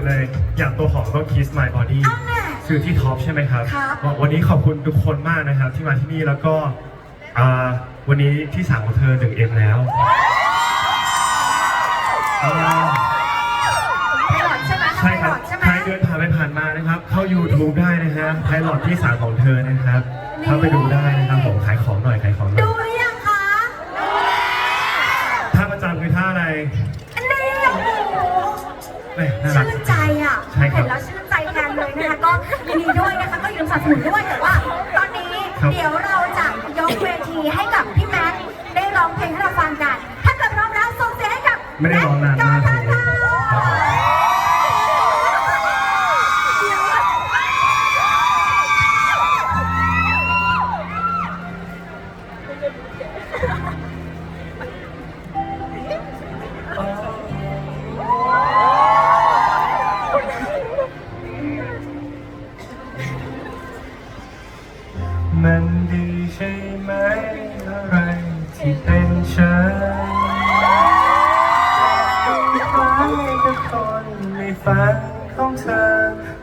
อนอื่นเลย อย่างตัวของต้อง Kiss My Body เอาแน่คือที่ท็อปใช่ไหมครับครับ บอกวันนี้ขอบคุณทุกคนมากนะครับ ที่มาที่นี่แล้วก็อ่าวันนี้ที่สามของเธอ 1M แล้วอ่าไพลอตใช่ไหมใช่ไพคลรับอตใช่ไหม ใครเดินผ่านไปผ่านมานะครับ เข้า YouTube ได้นะฮะไพลอตที่สามของเธอนะครับนี่ เข้าไปดูได้นะครับผมขายของหน่อยขายของหน่ดูอยหรือยังคะท่าประจำคือท่าอะไรอันนี้โอ้โหแหม่น่ารักชื่นใจอ่ สนับสนุนด้วยแต่ว่า ตอนนี้ครับเดี๋ยวเราจะยกเวทีให้กับพี่แม็กซ์ได้ร้องเพลงให้เราฟังกัน ถ้าเกิดพร้อมแล้วส่งเสียงให้กับไม่ได้ร้องนานมากแม็ซ์เลยก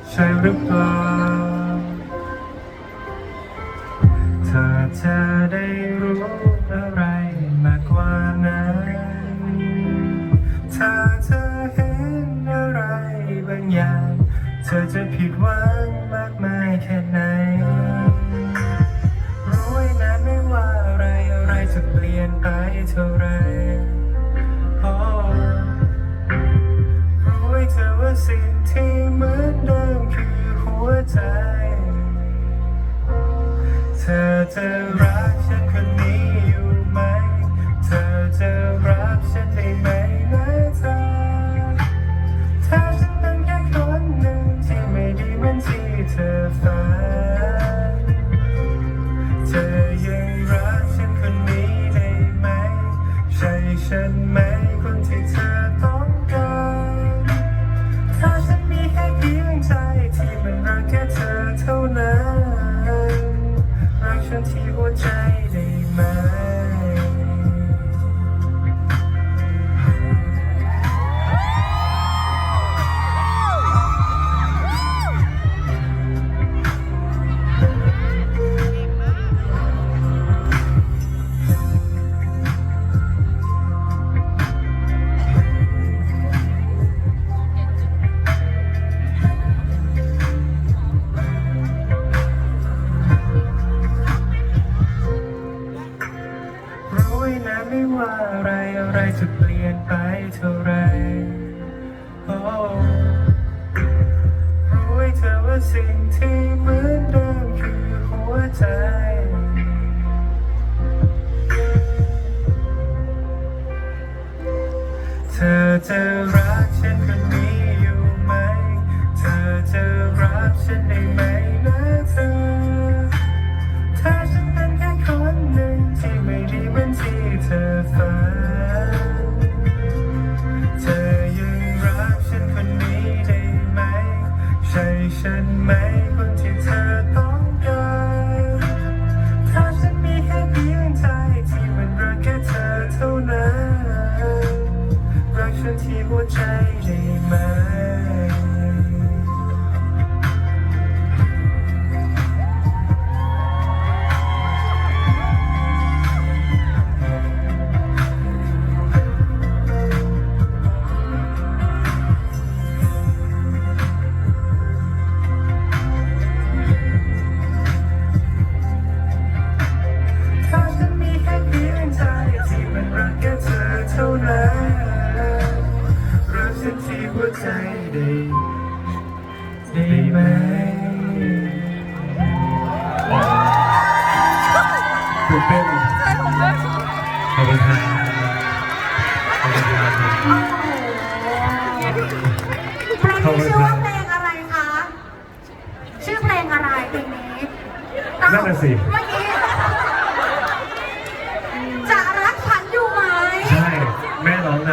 ใช่หรือเปล่าเธอจะได้รู้อะไรมากกว่านั้นถ้าเธอเห็นอะไรบางอย่าง เธอจะผิดหวังมากมายแค่ไหนรู้ไว้นะไม่ว่าอะไรอะไรจะเปลี่ยนไปเท่าไรรู้ไว้เธอว่าสิ่งที่ ธอจะรักฉันคนนี้อยู่ไหม เธอจะรักฉันได้ไหม ที่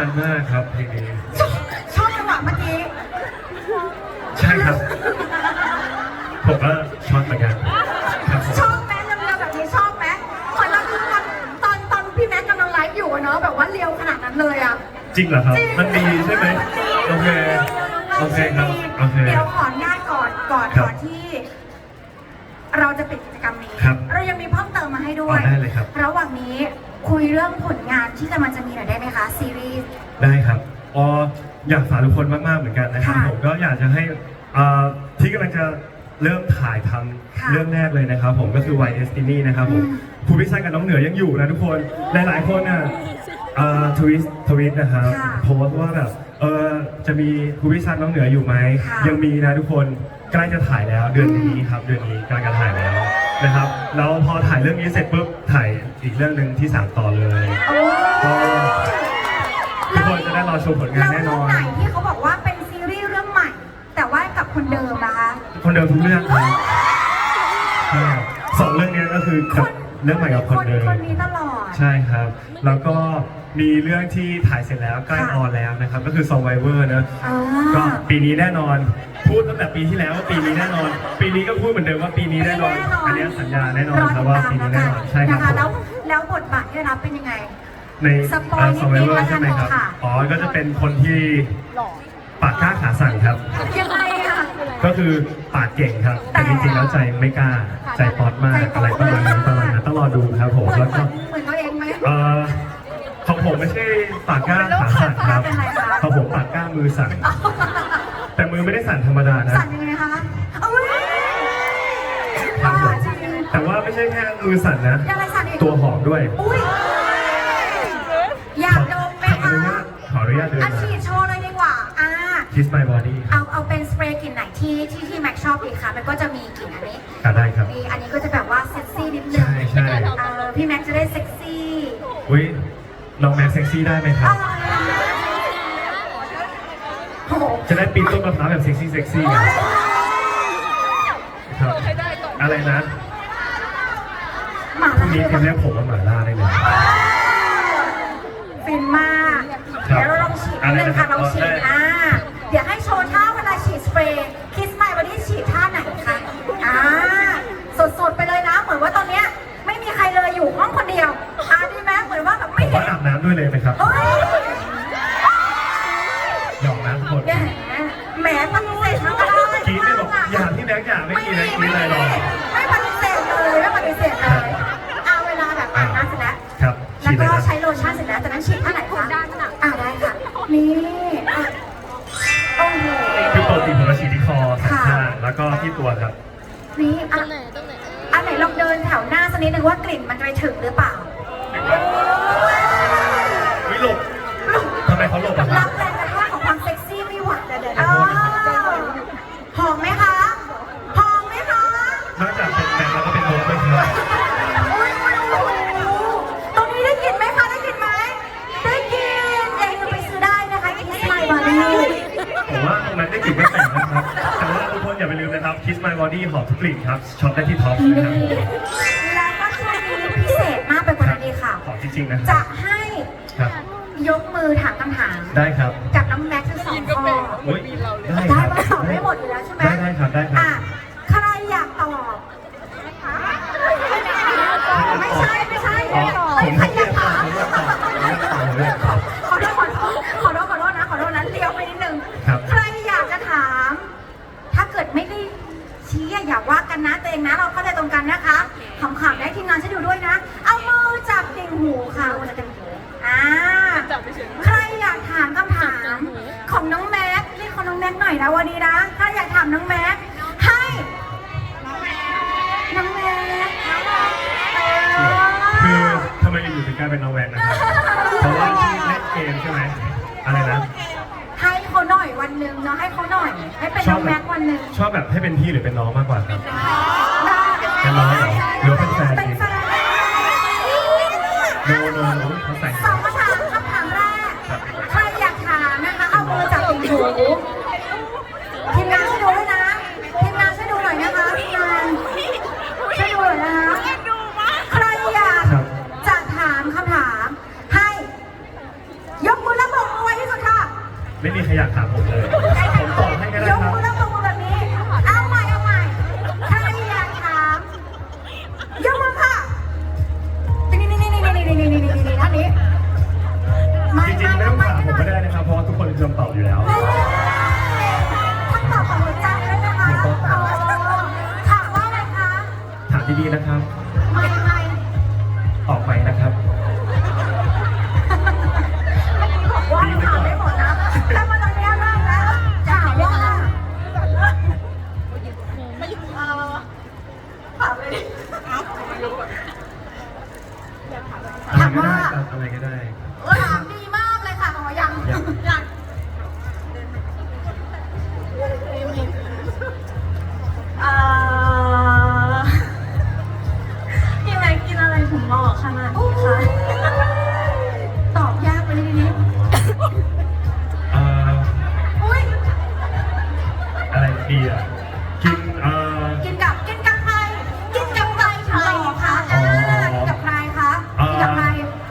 านมากครับเพลงนี้ชอบชอบจังหวะเมื่อกี้ใช่ครับ ผมก็ชอบเหมือนกันครับผมชอบไหมเร็วๆแบบนี้ชอบไหมเหมือนเราดูตอนตอนตอนพี่แม็กกำลังไลฟ์อยู่อะเนาะแบบว่าเร็วขนาดนั้นเลยอะจริงเหรอครับจริงมันดีใช่ไหมโอเค โอเคครับโอเค เดี๋ยวขออนุญาตก่อนก่อนครับก่อนที่ เราจะปิดกิจกรรมนี้ ครับเรายังมีเพิ่มเติมมาให้ด้วย อ๋อได้เลยครับ ระหว่างนี้ คุยเรื่องผลงานที่กำลังจะมีหน่อยได้ไหมคะซีรีส์ ได้ครับอ๋ออยากฝากทุกคนมาก ๆ เหมือนกันนะครับ ค่ะผมก็อยากจะให้อ่าที่กำลังจะเริ่มถ่ายทำค่ะเรื่องแรกเลยนะครับ ผมก็คือ Y Destiny นะครับผมอืมครูพิชัยกับน้องเหนือยังอยู่นะทุกคน หลาย ๆ คนอะทวิตทวิตนะครับค่ะโพสต์ว่าแบบเออจะมีครูพิชัยน้องเหนืออยู่ไหม ค่ะยังมีนะทุกคนใกล้จะถ่ายแล้วเดือนนี้ครับ เดือนนี้ใกล้จะถ่ายแล้วนะครับแล้วพอถ่ายเรื่องนี้เสร็จปุ๊บถ่าย อีกเรื่องหนึ่งที่สามต่อเลยโอ้ก็ทุกคนจะได้รอชมผลงานแน่นอน แล้วเรื่องไหนที่เขาบอกว่าเป็นซีรีส์เรื่องใหม่ แต่ว่ากับคนเดิมนะคะคนเดิมทุกเรื่องครับใช่สองเรื่องเนี้ยก็คือกับเรื่องใหม่กับคนเดิม คนนี้ตลอด ใช่ครับ แล้วก็ มีเรื่องที่ถ่ายเสร็จแล้วใกล้ค่ะออนแล้วนะครับ ก็คือ Survivor นะอ่าก็ปีนี้แน่นอน พูดตั้งแต่ปีที่แล้วว่าปีนี้แน่นอน ปีนี้ก็พูดเหมือนเดิมว่าปีนี้แน่นอน อันเนี้ยสัญญาแน่นอนครับว่าปีนี้แน่นอนใช่ครับนะคะผมแล้วแล้วบทบาทที่ได้รับเป็นยังไง ในสปอยนิดนึง Survivor แล้วกันใช่ไหมครับค่ะอ๋อก็จะเป็นคนที่ปากกล้าขาสั่นครับ ยังไงอะ ก็คือปากเก่งครับ แต่แต่จริงๆแล้วใจไม่กล้าใจป๊อตมากใจป๊อตอะไรประมาณนั้นประมาณนั้นต้องรอดูครับผมเหมือนแล้วเหก็มือนเหมือนตัวเองไหม เอ่อ ของผมไม่ใช่ปากกล้าขาสั่นครับเป็นไรคะของผมปากกล้ามือสั่นแต่มือไม่ได้สั่นธรรมดานะ สั่นยังไงคะอุ้ยครับผมจริงแต่ว่าไม่ใช่แค่มือสั่นนะยังไงสั่นอีกตัวหอมด้วยอุ้ยอยากดมไหมขออคะนุญาตขออนุญาตเดินอามาฉีดโชว์เลยดีกว่า อ่า Kiss My Body เอาเอาเป็นสเปรย์กลิ่นไหนที่ที่ที่แม็กชอบดีคะมันก็จะมีกลิ่นอันนี้อะได้ครับมีอันนี้ก็จะ น้องแม็กเซ็กซี่ได้ไหมครับโอ้โหจะได้ปีนต้นมะพร้าวแบบเซ็กซี่เซ็กซี่อะครับอะไรนะหมาพรุ่งนี้ล่าเตรียมเรียกผมว่าหมาล่าได้เลยฟินมากครับเดี๋ยวเราลองฉีดนิดนึงอะไรนะครัค่ะบลองฉีดอ๋อได้อ่า อาบน้ำด้วยเลยไหมครับเฮ้ยหยอกนะทุกคนแหมแหมปฏิเสธทั้งก็ได้กรีดเนี่ยบอกอย่าพี่แม็กอย่าไม่กินเลยกรีดอะไรหรอกไม่ปฏิเสธเลยไม่ปฏิเสธเลยเอาเวลาแบบอาบน้ำเสร็จแล้วครับแล้วฉีดก็เลยนะใช้โลชั่นเสร็จแล้วจากนั้นฉีดท่าไหนคะอ่าได้ค่ะนี่อะโอ้โหคือปกติผมจะฉีดที่คอสองค่ะข้างแล้วก็ที่ตัวครับนี่อะตรงไหนตรงไหนอันไหนลองเดินแถวหน้าสักนิดนึงว่ากลิ่นมันจะไปถึงหรือเปล่า Kiss My Body หอมทุกกลิ่นครับช็อปได้ที่ท็อปนี่นะครับแล้วก็ช่วงนี้พิเศษมากไปกว่านั้นดีค่ะ หอมจริงๆนะคจะรับให้ครับยกมือถามคำถาม ได้ครับ น้องแม็กซ์หน่อยนะวันนี้นะ ถ้าอยากถามน้องแม็กซ์ให้น้องแม็กซ์เอคืออทำไมอยู่ๆถึงกลายเป็นน้องแวนนะครับ เพราะว่าที่เล่นเกมใช่ไหมอะไรนะ ให้เขาหน่อยวันหนึ่งเนาะให้เขาหน่อย ให้เป็นน้องแม็กซ์วันหนึ่งชอบแบบให้เป็นพี่หรือเป็นน้องมากกว่าครับได้เป็นน้องเหรอหรือว่าเป็นแฟนเอยู่แล้วทั้งตอบกับหัวใจเลยนะคะถูกต้องครับเออถามว่าอะไรคะถามดีๆนะครับไม่ไม่ตอบใหม่นะครับบอกว่าถามไม่หมดนะแต่มาตอนนี้เริ่มแล้วถามว่าเอ่อถามเลยดิอะไรก็ได้ครับอะไรก็ได้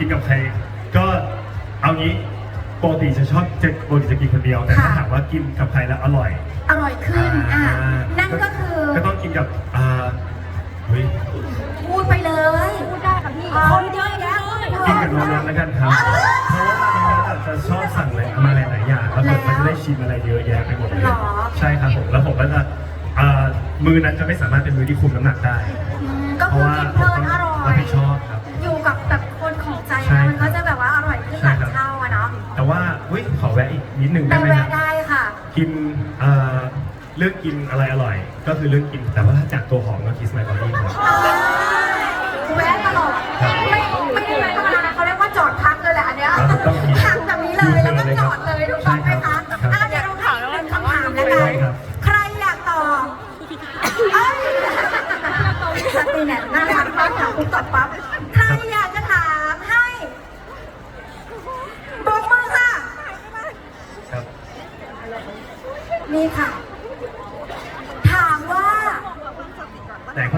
กินกับใครก็เอางี้ปกติจะชอบจะปกติจะกินคนเดียวแต่ถ้าค่ะ ถามว่ากินกับใครแล้วอร่อยอร่อยขึ้นอะนั่นก็คือก็ต้องกินกับอ่าเฮ้ยพูดไปเลยพูดได้ค่ะพี่คนเยอะแยะกินกับน้องนัทแล้วกันครับเพราะว่าน้องนัทอาจจะชอบสั่งอะไรมาหลายๆอย่างแล้วผมก็จะได้ชิมอะไรเยอะแยะไปหมดเลยหรอใช่ครับผมแล้วผมก็จะอ่ามือนั้นจะไม่สามารถเป็นมือที่คุมน้ำหนักได้ อืมก็เพคืราะอว่ากินเพผลิมนต้องอร่อรับยผิดชอบ กกินอะไรอร่อย ก็คือเลือกกินแต่ว่าถ้าจากตัวหอมก็คิสไมบอดี้ครับ แวะตลอดครับไม่ไม่ได้แวะธรรมดานะเขาเรียกว่าจอดพักเลยแหละอันเนี้ยครับต้องมีพักแบบนี้เลยแล้วก็จอดเลยถูกต้องไหมคะใช่ครับอะเดี๋ยวเราถามหนึ่งคำถามแล้วกัใช่นครับ ใครอยากตอบเอ้ยสติแหนน่ารักมากถามปุ๊บตอบปั๊บใครอยากจะถามให้ปรบมือค่ะ ครับ นี่ค่ะ ถามว่า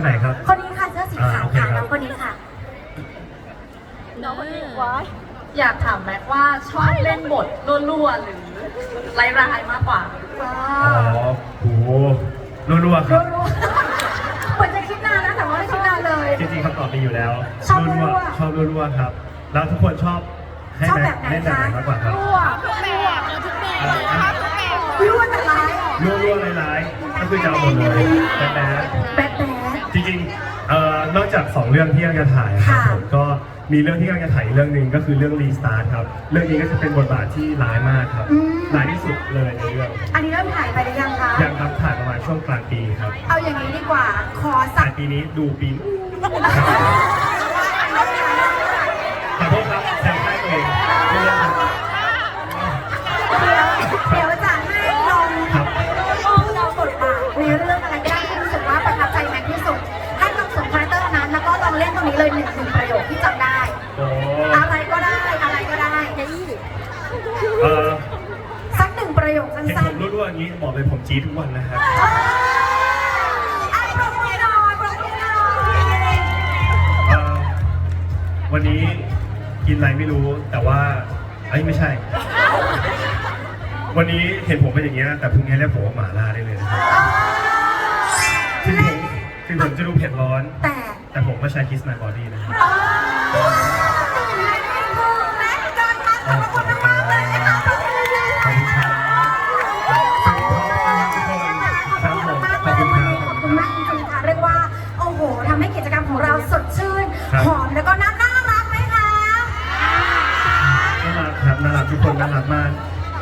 ไหนคนไหนครับ คนนี้ค่ะเสื้อสีอ่าขาวโอเคค่ะครับ น้องคนนี้ค่ะอยากถามแม็กว่าชอบเล่นบทรั่วๆหรือไร้ายๆมากกว่า อ๋ออ๋อโหรัวๆครับ รู้ๆเหมือนจะคิดนานนะแต่ว่าไม่คิดนานเลย จริงๆคำตอบมีอยู่แล้วชอบรัรั่ววๆ ชอบรัวๆครับ แล้วทุกคนชอบให้ชอบแม็แบบไหนเล่นแบบไหนคะมากกว่าครับ รั่วรั่วแต่ร้ายรัวๆร้ายๆก็คือจะเอาหมดเลยแบ๊ดแบดแบดๆ จริงๆเอ่อนอกจากสองเรื่องที่กำลังจะถ่ายครับค่ะผมก็มีเรื่องที่กำลังจะถ่ายอีกเรื่องหนึ่งก็คือเรื่องรีสตาร์ทครับ เรื่องนี้ก็จะเป็นบทบาทที่ร้ายมากครับอืม ร้ายที่สุดเลยในเรื่องอันนี้เริ่มถ่ายไปหรือยังคะ ยังครับถ่ายประมาณช่วงกลางปีครับเอาอย่างนี้ดีกว่า ขอสัถ่ากยปีนี้ดูปีข รั่วๆอย่างนี้บอกเลยผมจี๊ดทุกวันนะครับๆไอ้ปรบมือหน่อยปรบมือหน่อยเอ่อวันนี้กินอะไรไม่รู้แต่ว่าเอ้ยไม่ใช่ วันนี้เห็นผมเป็นอย่างเงี้ยแต่พรุ่งนี้เรียกผมว่าหมาล่าได้เลยนะครับถึงผมถึงผมจะดูเผ็ดร้อน แต่แต่ผมก็ใช้ Kiss My Body นะครับอ๋ ครับน่ารักทุกคนน่ารักมาก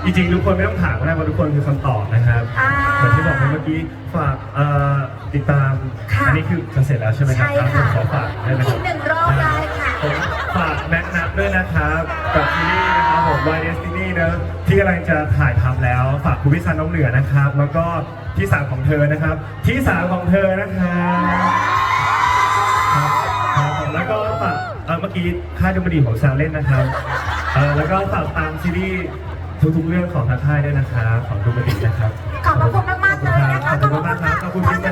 จริงๆทุกคนไม่ต้องถามก็ได้เพราะทุกคนคือคำตอบนะครับอ่า เหมือนที่บอกไปเมื่อกี้ฝากเอ่อติดตามค่ะอันี้คือจะเสร็จแล้วใช่ไหมครับใช่ค่ะผมขอฝากได้ไหมคอีรับกหนึ่งรอบได้ค่ะ ผมฝากแม็กนับด้วยนะครับกับซีรีส์นะครับผม Y Destiny เนอะที่กำลังจะถ่ายทำแล้ว ฝากคุณพิซันน้องเหนือนะครับ แล้วก็ที่สามของเธอนะครับ ที่สามของเธอนะครับครับครับผม แล้วก็ฝากเมื่อกี้ค่ายดนตรีของซาเล่นนะครับเอ่อแล้วก็ฝากตามซีรีส์ทุกๆเรื่องของทางค่ายด้วยนะครับของดนตรีนะครับ ขอบพระคุณมากๆเลยนะคะขอบคุณมากครับขอบคุณพี่แจ๊